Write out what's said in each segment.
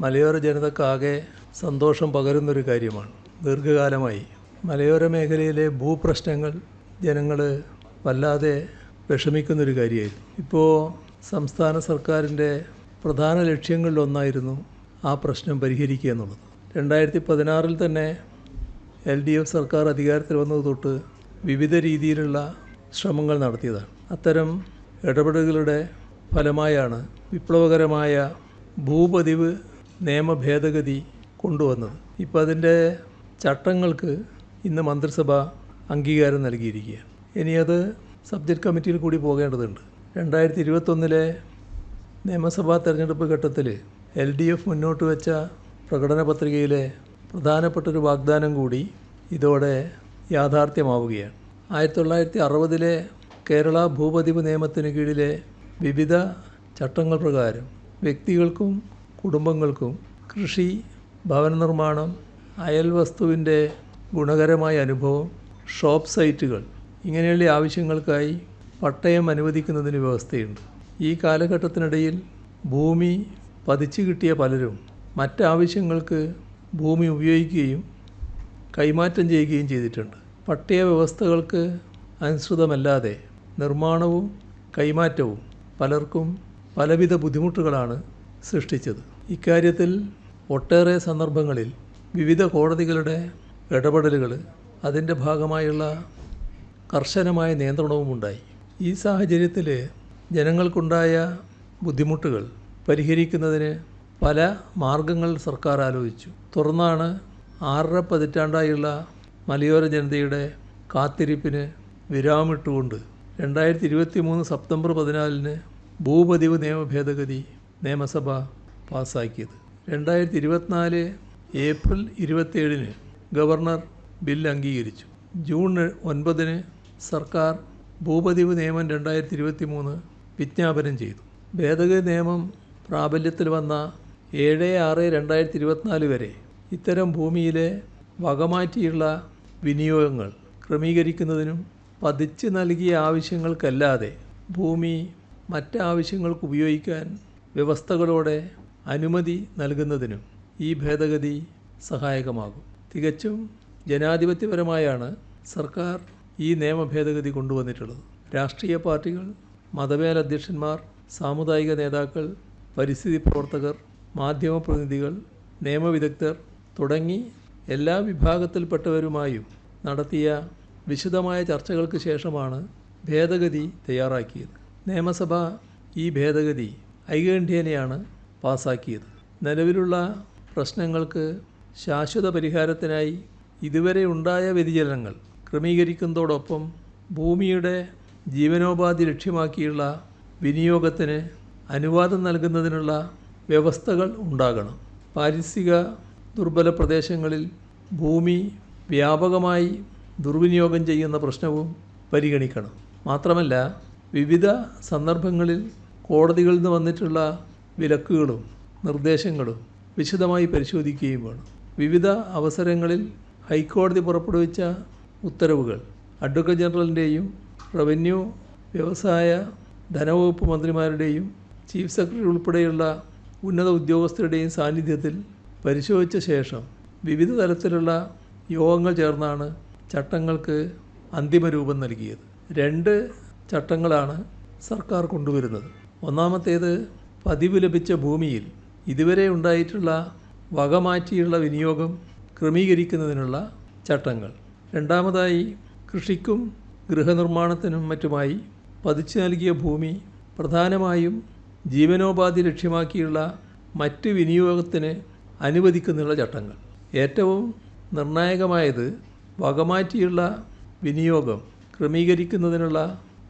മലയോര ജനതക്കാകെ സന്തോഷം പകരുന്നൊരു കാര്യമാണ്. ദീർഘകാലമായി മലയോര മേഖലയിലെ ഭൂപ്രശ്നങ്ങൾ ജനങ്ങൾ വല്ലാതെ വിഷമിക്കുന്നൊരു കാര്യമായിരുന്നു. ഇപ്പോൾ സംസ്ഥാന സർക്കാരിന്റെ പ്രധാന ലക്ഷ്യങ്ങളിലൊന്നായിരുന്നു ആ പ്രശ്നം പരിഹരിക്കുക എന്നുള്ളത്. രണ്ടായിരത്തി പതിനാറിൽ തന്നെ എൽ ഡി എഫ് സർക്കാർ അധികാരത്തിൽ വന്നത് തൊട്ട് വിവിധ രീതിയിലുള്ള ശ്രമങ്ങൾ നടത്തിയതാണ്. അത്തരം ഇടപെടലുകളുടെ ഫലമായാണ് വിപ്ലവകരമായ ഭൂപതിവ് നിയമ ഭേദഗതി കൊണ്ടുവന്നത്. ഇപ്പോൾ അതിന്റെ ചട്ടങ്ങൾക്ക് ഇന്ന് മന്ത്രിസഭ അംഗീകാരം നൽകിയിരിക്കുകയാണ്. ഇനി അത് സബ്ജക്ട് കമ്മിറ്റിയിൽ കൂടി പോകേണ്ടതുണ്ട്. രണ്ടായിരത്തി ഇരുപത്തൊന്നിലെ നിയമസഭാ തെരഞ്ഞെടുപ്പ് ഘട്ടത്തിൽ എൽ ഡി എഫ് മുന്നോട്ട് വെച്ച പ്രകടന പത്രികയിലെ പ്രധാനപ്പെട്ടൊരു വാഗ്ദാനം കൂടി ഇതോടെ യാഥാർത്ഥ്യമാവുകയാണ്. ആയിരത്തി തൊള്ളായിരത്തി അറുപതിലെ കേരള ഭൂപതിവ് നിയമത്തിന് കീഴിലെ വിവിധ ചട്ടങ്ങൾ പ്രകാരം വ്യക്തികൾക്കും കുടുംബങ്ങൾക്കും കൃഷി ഭവന നിർമ്മാണം അയൽ വസ്തുവിന്റെ ഗുണകരമായ അനുഭവം ഷോപ്പ് സൈറ്റുകൾ ഇങ്ങനെയുള്ള ആവശ്യങ്ങൾക്കായി പട്ടയം അനുവദിക്കുന്നതിന് വ്യവസ്ഥയുണ്ട്. ഈ കാലഘട്ടത്തിനിടയിൽ ഭൂമി പതിച്ചു കിട്ടിയ പലരും മറ്റാവശ്യങ്ങൾക്ക് ഭൂമി ഉപയോഗിക്കുകയും കൈമാറ്റം ചെയ്യുകയും ചെയ്തിട്ടുണ്ട്. പട്ടയ വ്യവസ്ഥകൾക്ക് അനുസൃതമല്ലാതെ നിർമ്മാണവും കൈമാറ്റവും പലർക്കും പലവിധ ബുദ്ധിമുട്ടുകളാണ് സൃഷ്ടിച്ചത്. ഇക്കാര്യത്തിൽ ഒട്ടേറെ സന്ദർഭങ്ങളിൽ വിവിധ കോടതികളുടെ ഇടപെടലുകൾ അതിന്റെ ഭാഗമായുള്ള കർശനമായ നിയന്ത്രണവും ഉണ്ടായി. ഈ സാഹചര്യത്തിൽ ജനങ്ങൾക്കുണ്ടായ ബുദ്ധിമുട്ടുകൾ പരിഹരിക്കുന്നതിന് പല മാർഗങ്ങൾ സർക്കാർ ആലോചിച്ചു. തുറന്നാണ് ആറര പതിറ്റാണ്ടായുള്ള മലയോര ജനതയുടെ കാത്തിരിപ്പിന് വിരാമിട്ടുകൊണ്ട് രണ്ടായിരത്തി ഇരുപത്തി മൂന്ന് സെപ്റ്റംബർ പതിനാലിന് ഭൂപതിവ് നിയമ ഭേദഗതി നിയമസഭ പാസ്സാക്കിയത്. രണ്ടായിരത്തി ഇരുപത്തിനാല് ഏപ്രിൽ ഇരുപത്തേഴിന് ഗവർണർ ബിൽ അംഗീകരിച്ചു. ജൂൺ ഒൻപതിന് സർക്കാർ ഭൂപതിവ് നിയമം രണ്ടായിരത്തി ഇരുപത്തി മൂന്ന് വിജ്ഞാപനം ചെയ്തു. ഭേദഗതി നിയമം പ്രാബല്യത്തിൽ വന്ന ഏഴ് ആറ് രണ്ടായിരത്തി ഇരുപത്തിനാല് വരെ ഇത്തരം ഭൂമിയിലെ വകമാറ്റിയുള്ള വിനിയോഗങ്ങൾ ക്രമീകരിക്കുന്നതിനും പതിച്ച് നൽകിയ ആവശ്യങ്ങൾക്കല്ലാതെ ഭൂമി മറ്റാവശ്യങ്ങൾക്ക് ഉപയോഗിക്കാൻ വ്യവസ്ഥകളോടെ അനുമതി നൽകുന്നതിനും ഈ ഭേദഗതി സഹായകമാകും. തികച്ചും ജനാധിപത്യപരമായാണ് സർക്കാർ ഈ നിയമ ഭേദഗതി കൊണ്ടുവന്നിട്ടുള്ളത്. രാഷ്ട്രീയ പാർട്ടികൾ മതമേലധ്യക്ഷന്മാർ സാമുദായിക നേതാക്കൾ പരിസ്ഥിതി പ്രവർത്തകർ മാധ്യമപ്രതിനിധികൾ നിയമവിദഗ്ധർ തുടങ്ങി എല്ലാ വിഭാഗത്തിൽപ്പെട്ടവരുമായും നടത്തിയ വിശദമായ ചർച്ചകൾക്ക് ശേഷമാണ് ഭേദഗതി തയ്യാറാക്കിയത്. നിയമസഭ ഈ ഭേദഗതി ഐകണ്ഠ്യേനയാണ് പാസാക്കിയത്. നിലവിലുള്ള പ്രശ്നങ്ങൾക്ക് ശാശ്വത പരിഹാരത്തിനായി ഇതുവരെ ഉണ്ടായ വ്യതിചലനങ്ങൾ ക്രമീകരിക്കുന്നതോടൊപ്പം ഭൂമിയുടെ ജീവനോപാധി ലക്ഷ്യമാക്കിയുള്ള വിനിയോഗത്തിന് അനുവാദം നൽകുന്നതിനുള്ള വ്യവസ്ഥകൾ ഉണ്ടാകണം. പാരിസ്ഥിക ദുർബല പ്രദേശങ്ങളിൽ ഭൂമി വ്യാപകമായി ദുർവിനിയോഗം ചെയ്യുന്ന പ്രശ്നവും പരിഗണിക്കണം. മാത്രമല്ല വിവിധ സന്ദർഭങ്ങളിൽ കോടതികളിൽ നിന്ന് വന്നിട്ടുള്ള വിലക്കുകളും നിർദ്ദേശങ്ങളും വിശദമായി പരിശോധിക്കുകയും വേണം. വിവിധ അവസരങ്ങളിൽ ഹൈക്കോടതി പുറപ്പെടുവിച്ച ഉത്തരവുകൾ അഡ്വക്കേറ്റ് ജനറലിന്റെയും റവന്യൂ വ്യവസായ ധനവകുപ്പ് മന്ത്രിമാരുടെയും ചീഫ് സെക്രട്ടറി ഉൾപ്പെടെയുള്ള ഉന്നത ഉദ്യോഗസ്ഥരുടെയും സാന്നിധ്യത്തിൽ പരിശോധിച്ച ശേഷം വിവിധ തരത്തിലുള്ള യോഗങ്ങൾ ചേർന്നാണ് ചട്ടങ്ങൾക്ക് അന്തിമ രൂപം നൽകിയത്. രണ്ട് ചട്ടങ്ങളാണ് സർക്കാർ കൊണ്ടുവരുന്നത്. ഒന്നാമത്തേത് പതിവ് ലഭിച്ച ഭൂമിയിൽ ഇതുവരെ ഉണ്ടായിട്ടുള്ള വകമാറ്റിയുള്ള വിനിയോഗം ക്രമീകരിക്കുന്നതിനുള്ള ചട്ടങ്ങൾ. രണ്ടാമതായി കൃഷിക്കും ഗൃഹനിർമ്മാണത്തിനും മറ്റുമായി പതിച്ചു നൽകിയ ഭൂമി പ്രധാനമായും ജീവനോപാധി ലക്ഷ്യമാക്കിയുള്ള മറ്റ് വിനിയോഗത്തിന് അനുവദിക്കുന്നുള്ള ചട്ടങ്ങൾ. ഏറ്റവും നിർണായകമായത് വകമാറ്റിയുള്ള വിനിയോഗം ക്രമീകരിക്കുന്നതിനുള്ള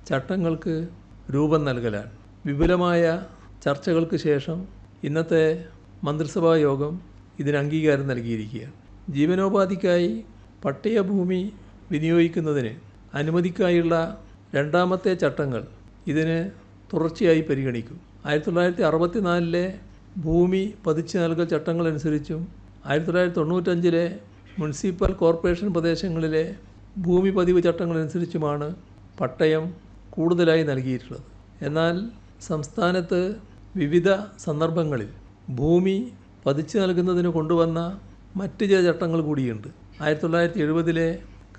ചട്ടങ്ങൾക്ക് രൂപം നൽകലാണ്. വിപുലമായ ചർച്ചകൾക്ക് ശേഷം ഇന്നത്തെ മന്ത്രിസഭാ യോഗം ഇതിന് അംഗീകാരം നൽകിയിരിക്കുകയാണ്. ജീവനോപാധിക്കായി പട്ടയഭൂമി വിനിയോഗിക്കുന്നതിന് അനുമതിക്കായുള്ള രണ്ടാമത്തെ ചട്ടങ്ങൾ ഇതിന് തുടർച്ചയായി പരിഗണിക്കും. ആയിരത്തി തൊള്ളായിരത്തി അറുപത്തിനാലിലെ ഭൂമി പതിച്ചു നൽകൽ ചട്ടങ്ങളനുസരിച്ചും ആയിരത്തി തൊള്ളായിരത്തി തൊണ്ണൂറ്റഞ്ചിലെ മുനിസിപ്പൽ കോർപ്പറേഷൻ പ്രദേശങ്ങളിലെ ഭൂമി പതിവ് ചട്ടങ്ങളനുസരിച്ചുമാണ് പട്ടയം കൂടുതലായി നൽകിയിട്ടുള്ളത്. എന്നാൽ സംസ്ഥാനത്ത് വിവിധ സന്ദർഭങ്ങളിൽ ഭൂമി പതിച്ചു നൽകുന്നതിന് കൊണ്ടുവന്ന മറ്റ് ചില ചട്ടങ്ങൾ കൂടിയുണ്ട്. ആയിരത്തി തൊള്ളായിരത്തി എഴുപതിലെ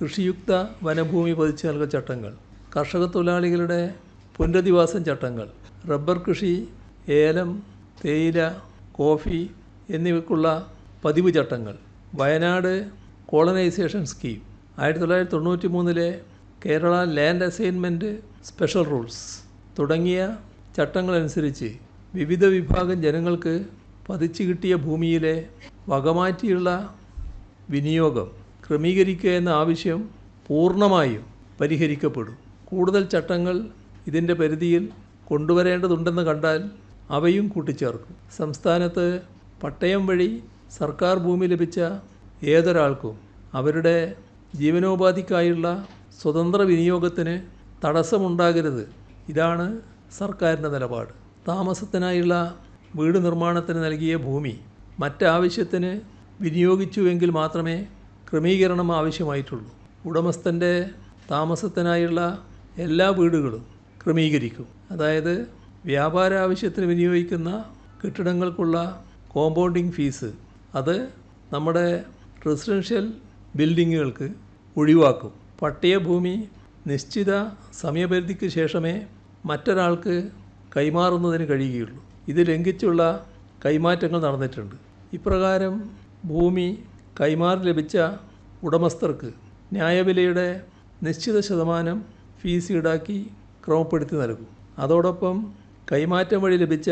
കൃഷിയുക്ത വനഭൂമി പതിച്ചു നൽകൽ ചട്ടങ്ങൾ കർഷക തൊഴിലാളികളുടെ പുനരധിവാസം ചട്ടങ്ങൾ റബ്ബർ കൃഷി ഏലം തേയില കോഫി എന്നിവയ്ക്കുള്ള പതിവ് ചട്ടങ്ങൾ വയനാട് കോളനൈസേഷൻ സ്കീം ആയിരത്തി തൊള്ളായിരത്തി തൊണ്ണൂറ്റി മൂന്നിലെ Kerala land assignment special rules തുടങ്ങിയ ചട്ടങ്ങളനുസരിച്ച് വിവിധ വിഭാഗം ജനങ്ങൾക്ക് പതിച്ചു കിട്ടിയ ഭൂമിയിലെ വകമാറ്റിയുള്ള വിനിയോഗം ക്രമീകരിക്കുക എന്ന ആവശ്യം പൂർണമായും പരിഹരിക്കപ്പെടും. കൂടുതൽ ചട്ടങ്ങൾ ഇതിന്റെ പരിധിയിൽ കൊണ്ടുവരേണ്ടതുണ്ടെന്ന് കണ്ടാൽ അവയും കൂട്ടിച്ചേർക്കും. സംസ്ഥാനത്ത് പട്ടയം വഴി സർക്കാർ ഭൂമി ലഭിച്ച ഏതൊരാൾക്കും അവരുടെ ജീവനോപാധിക്കായുള്ള സ്വതന്ത്ര വിനിയോഗത്തിന് തടസ്സമുണ്ടാകരുത്. ഇതാണ് സർക്കാരിന്റെ നിലപാട്. താമസത്തിനായുള്ള വീട് നിർമ്മാണത്തിന് നൽകിയ ഭൂമി മറ്റാവശ്യത്തിന് വിനിയോഗിച്ചുവെങ്കിൽ മാത്രമേ ക്രമീകരണം ആവശ്യമായിട്ടുള്ളൂ. ഉടമസ്ഥന്റെ താമസത്തിനായുള്ള എല്ലാ വീടുകളും ക്രമീകരിക്കും. അതായത് വ്യാപാര ആവശ്യത്തിന് വിനിയോഗിക്കുന്ന കെട്ടിടങ്ങൾക്കുള്ള കോമ്പൗണ്ടിങ് ഫീസ് അത് നമ്മുടെ റെസിഡൻഷ്യൽ ബിൽഡിങ്ങുകൾക്ക് ഒഴിവാക്കും. പട്ടയഭൂമി നിശ്ചിത സമയപരിധിക്ക് ശേഷമേ മറ്റൊരാൾക്ക് കൈമാറുന്നതിന് കഴിയുകയുള്ളൂ. ഇത് ലംഘിച്ചുള്ള കൈമാറ്റങ്ങൾ നടന്നിട്ടുണ്ട്. ഇപ്രകാരം ഭൂമി കൈമാറി ലഭിച്ച ഉടമസ്ഥർക്ക് ന്യായവിലയുടെ നിശ്ചിത ശതമാനം ഫീസ് ഈടാക്കി ക്രമപ്പെടുത്തി നൽകും. അതോടൊപ്പം കൈമാറ്റം വഴി ലഭിച്ച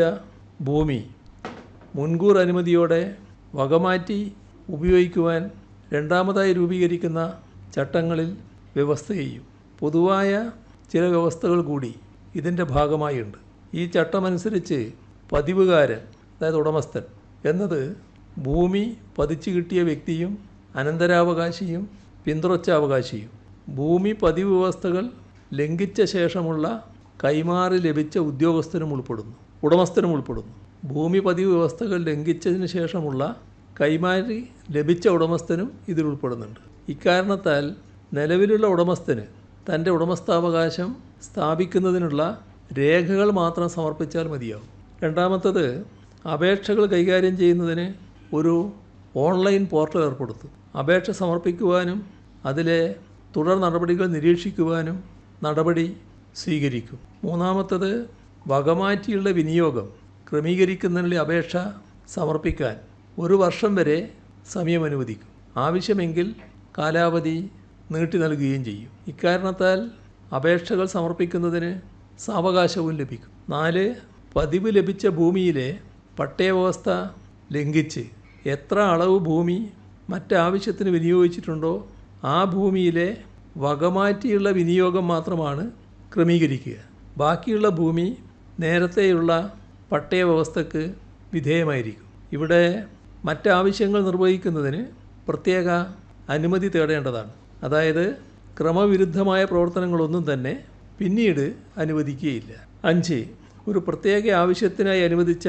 ഭൂമി മുൻകൂർ അനുമതിയോടെ വകമാറ്റി ഉപയോഗിക്കുവാൻ രണ്ടാമതായി രൂപീകരിക്കുന്ന ചട്ടങ്ങളിൽ വ്യവസ്ഥ ചെയ്യും. പൊതുവായ ചില വ്യവസ്ഥകൾ കൂടി ഇതിന്റെ ഭാഗമായുണ്ട്. ഈ ചട്ടമനുസരിച്ച് പതിവുകാരൻ അതായത് ഉടമസ്ഥൻ എന്നത് ഭൂമി പതിച്ചു കിട്ടിയ വ്യക്തിയും അനന്തരാവകാശിയും പിന്തുടർച്ചാവകാശിയും. ഭൂമി പതിവ് വ്യവസ്ഥകൾ ലംഘിച്ച ശേഷമുള്ള കൈമാറി ലഭിച്ച ഉദ്യോഗസ്ഥനും ഉൾപ്പെടുന്നു ഉടമസ്ഥനും ഉൾപ്പെടുന്നു. ഭൂമി പതിവ് വ്യവസ്ഥകൾ ലംഘിച്ചതിന് ശേഷമുള്ള കൈമാറി ലഭിച്ച ഉടമസ്ഥനും ഇതിൽ ഉൾപ്പെടുന്നുണ്ട്. ഇക്കാരണത്താൽ നിലവിലുള്ള ഉടമസ്ഥന് തന്റെ ഉടമസ്ഥാവകാശം സ്ഥാപിക്കുന്നതിനുള്ള രേഖകൾ മാത്രം സമർപ്പിച്ചാൽ മതിയാവും രണ്ടാമത്തത് അപേക്ഷകൾ കൈകാര്യം ചെയ്യുന്നതിന് ഒരു ഓൺലൈൻ പോർട്ടൽ ഏർപ്പെടുത്തും. അപേക്ഷ സമർപ്പിക്കുവാനും അതിലെ തുടർ നടപടികൾ നിരീക്ഷിക്കുവാനും നടപടി സ്വീകരിക്കും. മൂന്നാമത്തത് വകമാറ്റിയുള്ള വിനിയോഗം ക്രമീകരിക്കുന്നതിനുള്ള അപേക്ഷ സമർപ്പിക്കാൻ ഒരു വർഷം വരെ സമയം അനുവദിക്കും. ആവശ്യമെങ്കിൽ കാലാവധി നീട്ടി നൽകുകയും ചെയ്യും. ഇക്കാരണത്താൽ അപേക്ഷകൾ സമർപ്പിക്കുന്നതിന് സാവകാശവും ലഭിക്കും. നാല് പതിവ് ലഭിച്ച ഭൂമിയിലെ പട്ടയവ്യവസ്ഥ ലംഘിച്ച് എത്ര അളവ് ഭൂമി മറ്റാവശ്യത്തിന് വിനിയോഗിച്ചിട്ടുണ്ടോ ആ ഭൂമിയിലെ വകമാറ്റിയുള്ള വിനിയോഗം മാത്രമാണ് ക്രമീകരിക്കുക. ബാക്കിയുള്ള ഭൂമി നേരത്തെയുള്ള പട്ടയ വ്യവസ്ഥക്ക് വിധേയമായിരിക്കും. ഇവിടെ മറ്റാവശ്യങ്ങൾ നിർവഹിക്കുന്നതിന് പ്രത്യേക അനുമതി തേടേണ്ടതാണ്. അതായത് ക്രമവിരുദ്ധമായ പ്രവർത്തനങ്ങളൊന്നും തന്നെ പിന്നീട് അനുവദിക്കുകയില്ല. അഞ്ച് ഒരു പ്രത്യേക ആവശ്യത്തിനായി അനുവദിച്ച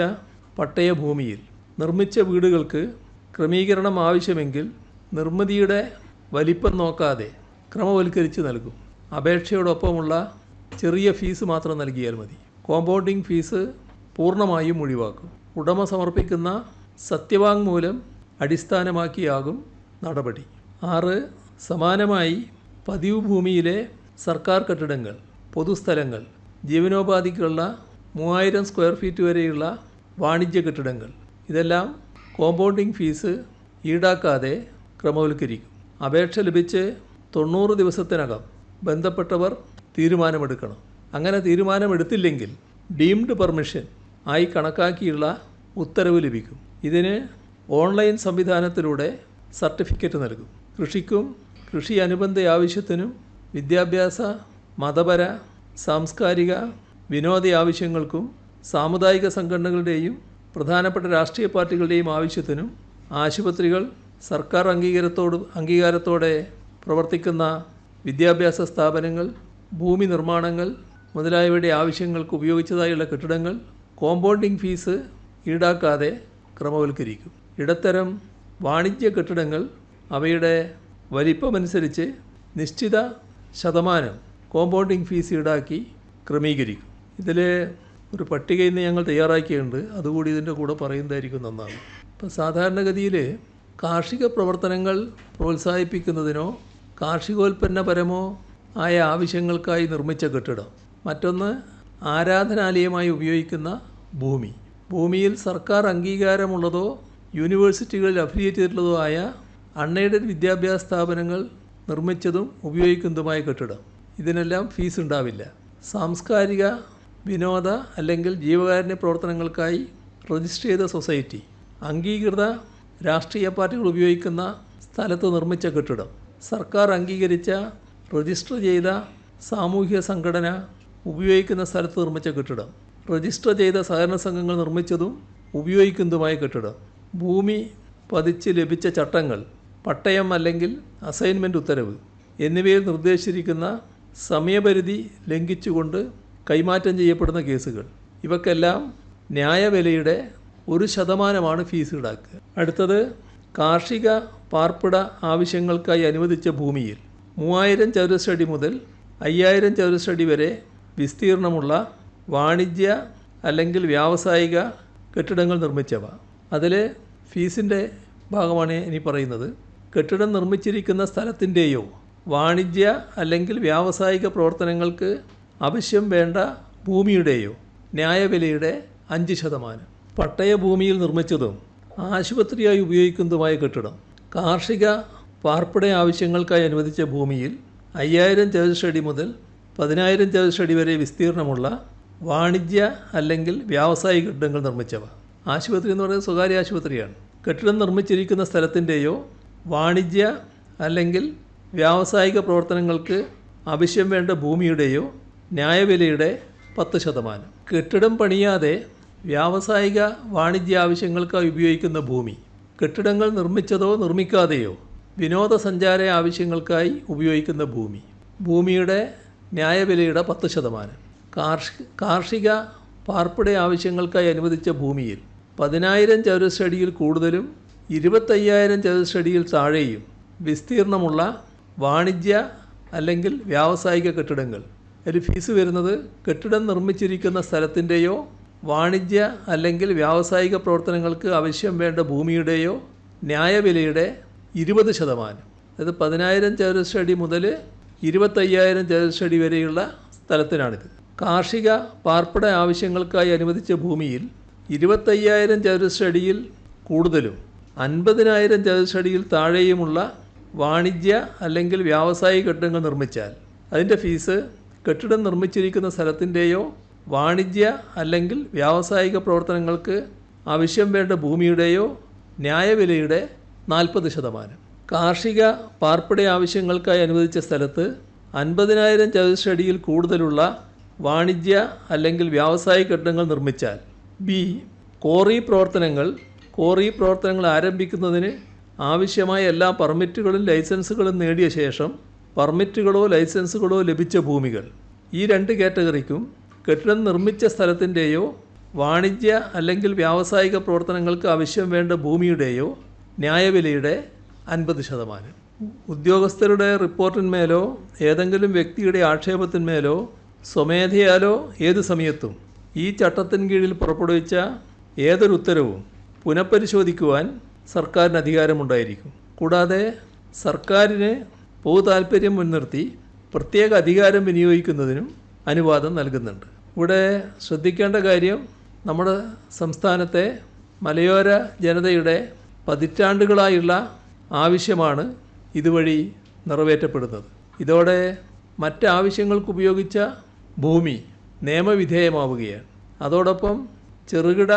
പട്ടയഭൂമിയിൽ നിർമ്മിച്ച വീടുകൾക്ക് ക്രമീകരണം ആവശ്യമെങ്കിൽ നിർമ്മിതിയുടെ വലിപ്പം നോക്കാതെ ക്രമവൽക്കരിച്ച് നൽകും. അപേക്ഷയോടൊപ്പമുള്ള ചെറിയ ഫീസ് മാത്രം നൽകിയാൽ മതി. കോമ്പൗണ്ടിംഗ് ഫീസ് പൂർണമായും ഒഴിവാക്കും. ഉടമ സമർപ്പിക്കുന്ന സത്യവാങ്മൂലം അടിസ്ഥാനമാക്കിയാകും നടപടി. ആറ് സമാനമായി പതിവ് ഭൂമിയിലെ സർക്കാർ കെട്ടിടങ്ങൾ പൊതുസ്ഥലങ്ങൾ ജീവനോപാധിക്കുള്ള മൂവായിരം സ്ക്വയർ ഫീറ്റ് വരെയുള്ള വാണിജ്യ കെട്ടിടങ്ങൾ. ഇതെല്ലാം കോമ്പൗണ്ടിംഗ് ഫീസ് ഈടാക്കാതെ ക്രമവൽക്കരിക്കും. അപേക്ഷ ലഭിച്ച് തൊണ്ണൂറ് ദിവസത്തിനകം ബന്ധപ്പെട്ടവർ തീരുമാനമെടുക്കണം. അങ്ങനെ തീരുമാനമെടുത്തില്ലെങ്കിൽ ഡീംഡ് പെർമിഷൻ ആയി കണക്കാക്കിയുള്ള ഉത്തരവ് ലഭിക്കും. ഇതിന് ഓൺലൈൻ സംവിധാനത്തിലൂടെ സർട്ടിഫിക്കറ്റ് നൽകും. കൃഷിക്കും കൃഷി അനുബന്ധ ആവശ്യത്തിനും വിദ്യാഭ്യാസ മതപര സാംസ്കാരിക വിനോദ ആവശ്യങ്ങൾക്കും സാമുദായിക സംഘടനകളുടെയും പ്രധാനപ്പെട്ട രാഷ്ട്രീയ പാർട്ടികളുടെയും ആവശ്യത്തിനും ആശുപത്രികൾ സർക്കാർ അംഗീകാരത്തോട് അംഗീകാരത്തോടെ പ്രവർത്തിക്കുന്ന വിദ്യാഭ്യാസ സ്ഥാപനങ്ങൾ ഭൂമി നിർമ്മാണങ്ങൾ മുതലായവയുടെ ആവശ്യങ്ങൾക്ക് ഉപയോഗിച്ചതായുള്ള കെട്ടിടങ്ങൾ കോമ്പൗണ്ടിംഗ് ഫീസ് ഈടാക്കാതെ ക്രമവൽക്കരിക്കും. ഇടത്തരം വാണിജ്യ കെട്ടിടങ്ങൾ അവയുടെ വലിപ്പമനുസരിച്ച് നിശ്ചിത ശതമാനം കോമ്പൗണ്ടിങ് ഫീസ് ഈടാക്കി ക്രമീകരിക്കും. ഇതിൽ ഒരു പട്ടിക ഇന്ന് ഞങ്ങൾ തയ്യാറാക്കിയിട്ടുണ്ട്. അതുകൂടി ഇതിന്റെ കൂടെ പറയുന്നതായിരിക്കും നന്നാണ്. ഇപ്പോൾ സാധാരണഗതിയിൽ കാർഷിക പ്രവർത്തനങ്ങൾ പ്രോത്സാഹിപ്പിക്കുന്നതിനോ കാർഷികോൽപ്പന്നപരമോ ആയ ആവശ്യങ്ങൾക്കായി നിർമ്മിച്ച കെട്ടിടം. മറ്റൊന്ന് ആരാധനാലയമായി ഉപയോഗിക്കുന്ന ഭൂമി. ഭൂമിയിൽ സർക്കാർ അംഗീകാരമുള്ളതോ യൂണിവേഴ്സിറ്റികളിൽ അഫിലിയേറ്റ് ചെയ്തിട്ടുള്ളതോ ആയ അൺഎയ്ഡഡ് വിദ്യാഭ്യാസ സ്ഥാപനങ്ങൾ നിർമ്മിച്ചതും ഉപയോഗിക്കുന്നതുമായ കെട്ടിടം. ഇതിനെല്ലാം ഫീസ് ഉണ്ടാവില്ല. സാംസ്കാരിക വിനോദ അല്ലെങ്കിൽ ജീവകാരുണ്യ പ്രവർത്തനങ്ങൾക്കായി രജിസ്റ്റർ ചെയ്ത സൊസൈറ്റി അംഗീകൃത രാഷ്ട്രീയ പാർട്ടികൾ ഉപയോഗിക്കുന്ന സ്ഥലത്ത് നിർമ്മിച്ച കെട്ടിടം. സർക്കാർ അംഗീകരിച്ച രജിസ്റ്റർ ചെയ്ത സാമൂഹിക സംഘടന ഉപയോഗിക്കുന്ന സ്ഥലത്ത് നിർമ്മിച്ച കെട്ടിടം. രജിസ്റ്റർ ചെയ്ത സഹകരണ സംഘങ്ങൾ നിർമ്മിച്ചതും ഉപയോഗിക്കുന്നതുമായ കെട്ടിടം. ഭൂമി പതിച്ച് ലഭിച്ച ചട്ടങ്ങൾ പട്ടയം അല്ലെങ്കിൽ അസൈൻമെന്റ് ഉത്തരവ് എന്നിവയിൽ നിർദ്ദേശിച്ചിരിക്കുന്ന സമയപരിധി ലംഘിച്ചുകൊണ്ട് കൈമാറ്റം ചെയ്യപ്പെടുന്ന കേസുകൾ. ഇവക്കെല്ലാം ന്യായവിലയുടെ ഒരു ശതമാനമാണ് ഫീസ് ഈടാക്കുക. അടുത്തത് കാർഷിക പാർപ്പിട ആവശ്യങ്ങൾക്കായി അനുവദിച്ച ഭൂമിയിൽ മൂവായിരം ചതുരശ്രടി മുതൽ അയ്യായിരം ചതുരശ്രടി വരെ വിസ്തീർണമുള്ള വാണിജ്യ അല്ലെങ്കിൽ വ്യാവസായിക കെട്ടിടങ്ങൾ നിർമ്മിച്ചവ. അതിലെ ഫീസിന്റെ ഭാഗമാണ് ഇനി പറയുന്നത്. കെട്ടിടം നിർമ്മിച്ചിരിക്കുന്ന സ്ഥലത്തിന്റെയോ വാണിജ്യ അല്ലെങ്കിൽ വ്യാവസായിക പ്രവർത്തനങ്ങൾക്ക് ആവശ്യം വേണ്ട ഭൂമിയുടെയോ ന്യായവിലയുടെ അഞ്ച് ശതമാനം. പട്ടയ ഭൂമിയിൽ നിർമ്മിച്ചതും ആശുപത്രിയായി ഉപയോഗിക്കുന്നതുമായ കെട്ടിടം. കാർഷിക പാർപ്പിട ആവശ്യങ്ങൾക്കായി അനുവദിച്ച ഭൂമിയിൽ അയ്യായിരം ചതുരശ്രടി മുതൽ പതിനായിരം ചതുരശ്രടി വരെ വിസ്തീർണമുള്ള വാണിജ്യ അല്ലെങ്കിൽ വ്യാവസായിക കെട്ടിടങ്ങൾ നിർമ്മിച്ചവ. ആശുപത്രി എന്ന് പറയുന്നത് സ്വകാര്യ ആശുപത്രിയാണ്. കെട്ടിടം നിർമ്മിച്ചിരിക്കുന്ന സ്ഥലത്തിന്റെയോ വാണിജ്യ അല്ലെങ്കിൽ വ്യാവസായിക പ്രവർത്തനങ്ങൾക്ക് ആവശ്യം വേണ്ട ഭൂമിയുടെയോ ന്യായവിലയുടെ പത്ത് ശതമാനം. കെട്ടിടം പണിയാതെ വ്യാവസായിക വാണിജ്യ ആവശ്യങ്ങൾക്കായി ഉപയോഗിക്കുന്ന ഭൂമി കെട്ടിടങ്ങൾ നിർമ്മിച്ചതോ നിർമ്മിക്കാതെയോ വിനോദസഞ്ചാര ആവശ്യങ്ങൾക്കായി ഉപയോഗിക്കുന്ന ഭൂമി ഭൂമിയുടെ ന്യായവിലയുടെ പത്ത് ശതമാനം. കാർഷിക പാർപ്പിട ആവശ്യങ്ങൾക്കായി അനുവദിച്ച ഭൂമിയിൽ പതിനായിരം ചതുരശ്രടിയിൽ കൂടുതലും ഇരുപത്തയ്യായിരം ചതുരശ്രടിയിൽ താഴെയും വിസ്തീർണമുള്ള വാണിജ്യ അല്ലെങ്കിൽ വ്യാവസായിക കെട്ടിടങ്ങൾ. ഒരു ഫീസ് വരുന്നത് കെട്ടിടം നിർമ്മിച്ചിരിക്കുന്ന സ്ഥലത്തിന്റെയോ വാണിജ്യ അല്ലെങ്കിൽ വ്യാവസായിക പ്രവർത്തനങ്ങൾക്ക് ആവശ്യം വേണ്ട ഭൂമിയുടെയോ ന്യായവിലയുടെ ഇരുപത് ശതമാനം. അതായത് പതിനായിരം ചതുരശ്രടി മുതൽ ഇരുപത്തയ്യായിരം ചതുരശ്രടി വരെയുള്ള സ്ഥലത്തിനാണിത്. കാർഷിക പാർപ്പിട ആവശ്യങ്ങൾക്കായി അനുവദിച്ച ഭൂമിയിൽ ഇരുപത്തയ്യായിരം ചതുരശ്രടിയിൽ കൂടുതലും അൻപതിനായിരം ചതുരശ്രടിയിൽ താഴെയുമുള്ള വാണിജ്യ അല്ലെങ്കിൽ വ്യാവസായിക കെട്ടിടങ്ങൾ നിർമ്മിച്ചാൽ അതിന്റെ ഫീസ് കെട്ടിടം നിർമ്മിച്ചിരിക്കുന്ന സ്ഥലത്തിന്റെയോ വാണിജ്യ അല്ലെങ്കിൽ വ്യാവസായിക പ്രവർത്തനങ്ങൾക്ക് ആവശ്യം വേണ്ട ഭൂമിയുടെയോ ന്യായവിലയുടെ നാൽപ്പത് ശതമാനം. കാർഷിക പാർപ്പിട ആവശ്യങ്ങൾക്കായി അനുവദിച്ച സ്ഥലത്ത് അൻപതിനായിരം ചതുരശ്രടിയിൽ കൂടുതലുള്ള വാണിജ്യ അല്ലെങ്കിൽ വ്യാവസായിക കെട്ടിടങ്ങൾ നിർമ്മിച്ചാൽ ബി. കോറി പ്രവർത്തനങ്ങൾ കോറി പ്രവർത്തനങ്ങൾ ആരംഭിക്കുന്നതിന് ആവശ്യമായ എല്ലാ പെർമിറ്റുകളും ലൈസൻസുകളും നേടിയ ശേഷം പെർമിറ്റുകളോ ലൈസൻസുകളോ ലഭിച്ച ഭൂമികൾ. ഈ രണ്ട് കാറ്റഗറിക്കും കെട്ടിടം നിർമ്മിച്ച സ്ഥലത്തിന്റെയോ വാണിജ്യ അല്ലെങ്കിൽ വ്യാവസായിക പ്രവർത്തനങ്ങൾക്ക് ആവശ്യം വേണ്ട ഭൂമിയുടെയോ ന്യായവിലയുടെ അൻപത് ശതമാനം. ഉദ്യോഗസ്ഥരുടെ റിപ്പോർട്ടിന്മേലോ ഏതെങ്കിലും വ്യക്തിയുടെ ആക്ഷേപത്തിന്മേലോ സ്വമേധയാലോ ഏത് സമയത്തും ഈ ചട്ടത്തിൻ കീഴിൽ പുറപ്പെടുവിച്ച ഏതൊരു ഉത്തരവും പുനഃപരിശോധിക്കുവാൻ സർക്കാരിന് അധികാരമുണ്ടായിരിക്കും. കൂടാതെ സർക്കാരിന് പൊതു താൽപ്പര്യം മുൻനിർത്തി പ്രത്യേക അധികാരം വിനിയോഗിക്കുന്നതിനും അനുവാദം നൽകുന്നുണ്ട്. ഇവിടെ ശ്രദ്ധിക്കേണ്ട കാര്യം നമ്മുടെ സംസ്ഥാനത്തെ മലയോര ജനതയുടെ പതിറ്റാണ്ടുകളായുള്ള ആവശ്യമാണ് ഇതുവഴി നിറവേറ്റപ്പെടുന്നത്. ഇതോടെ മറ്റാവശ്യങ്ങൾക്ക് ഉപയോഗിച്ച ഭൂമി നിയമവിധേയമാവുകയാണ്. അതോടൊപ്പം ചെറുകിട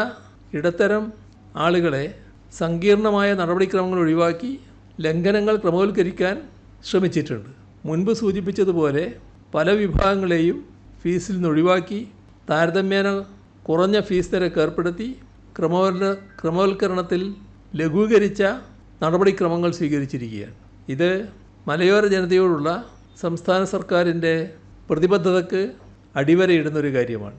ഇടത്തരം ആളുകളെ സങ്കീർണമായ നടപടിക്രമങ്ങൾ ഒഴിവാക്കി ലംഘനങ്ങൾ ക്രമവൽക്കരിക്കാൻ ശ്രമിച്ചിട്ടുണ്ട്. മുൻപ് സൂചിപ്പിച്ചതുപോലെ പല വിഭാഗങ്ങളെയും ഫീസിൽ നിന്ന് ഒഴിവാക്കി താരതമ്യേന കുറഞ്ഞ ഫീസ് നിരക്ക് ഏർപ്പെടുത്തി ക്രമവൽക്കരണ ക്രമവൽക്കരണത്തിൽ ലഘൂകരിച്ച നടപടിക്രമങ്ങൾ സ്വീകരിച്ചിരിക്കുകയാണ്. ഇത് മലയോര ജനതയോടുള്ള സംസ്ഥാന സർക്കാരിന്റെ പ്രതിബദ്ധതയ്ക്ക് അടിവരയിടുന്നൊരു കാര്യമാണ്.